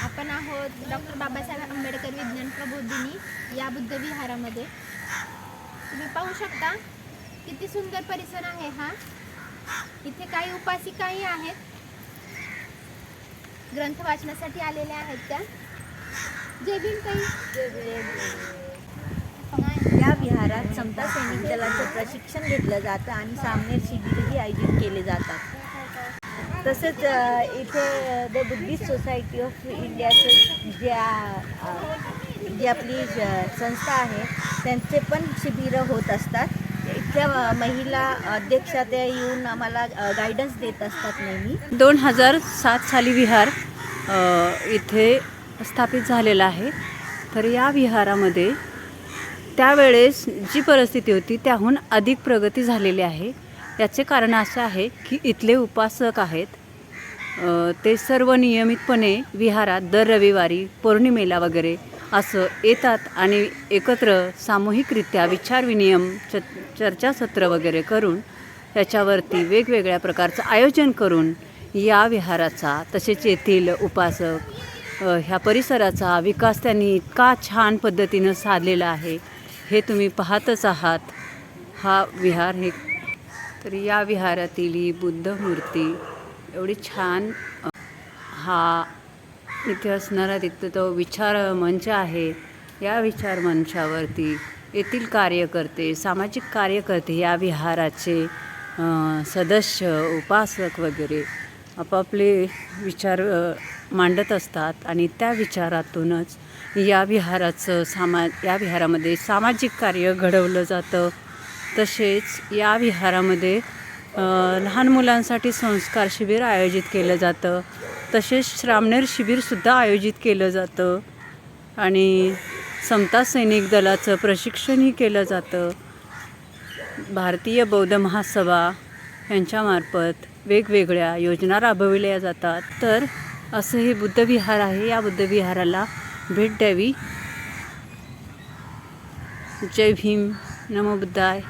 आपण आहोत डॉक्टर बाबासाहेब आंबेडकर विज्ञान प्रबोधिनी या बुद्ध विहारामध्ये. तुम्ही पाहू शकता किती सुंदर परिसर आहे हा. इथे काही उपासिकाही आहेत. ग्रंथ वाचनासाठी आलेल्या आहेत त्या. जय भीम काही या विहारात समता सैनिक दलाचं प्रशिक्षण घेतलं जातं आणि सामने शिबिरही आयोजित केले जातात. तसेच इथे द बुद्धिस्ट सोसायटी ऑफ इंडियाचे ज्या जी आपली ज- संस्था आहे त्यांचे पण शिबिरं होत असतात. इथल्या महिला अध्यक्षा त्या येऊन आम्हाला गायडन्स देत असतात नेहमी. दोन हजार सात साली विहार इथे स्थापित झालेला आहे. तर या विहारामध्ये त्यावेळेस जी परिस्थिती होती त्याहून अधिक प्रगती झालेली आहे. याचे कारण असं आहे की इथले उपासक आहेत. ते सर्व नियमितपणे विहारात दर रविवारी पौर्णिमेला वगैरे असं येतात आणि एकत्र सामूहिकरित्या विचारविनियम च चर्चासत्र वगैरे करून त्याच्यावरती वेगवेगळ्या प्रकारचं आयोजन करून या विहाराचा तसेच येथील उपासक ह्या परिसराचा विकास त्यांनी इतका छान पद्धतीनं साधलेला आहे. हे तुम्ही पाहतच आहात. हा विहार हे तर या विहारातील ही बुद्ध मूर्ती एवढी छान हा इथे असणारा तिथं तो विचार मंच आहे. या विचार मंचावरती येथील कार्यकर्ते सामाजिक कार्यकर्ते या विहाराचे सदस्य उपासक वगैरे आपापले विचार मांडत असतात आणि त्या विचारातूनच या विहाराचं सामा या विहारामध्ये सामाजिक कार्य घडवलं जातं. तसेच या विहारामध्ये लहान मुलांसाठी संस्कार शिबिर आयोजित केलं जातं. तसेच श्रामणेर शिबिरसुद्धा आयोजित केलं जातं. आणि समता सैनिक दलाचं प्रशिक्षणही केलं जातं. भारतीय बौद्ध महासभा यांच्यामार्फत वेगवेगळ्या योजना राबविल्या जातात. तर असं हे बुद्धविहार आहे. या बुद्धविहाराला भेट द्यावी. जय भीम. नमो बुद्धाय.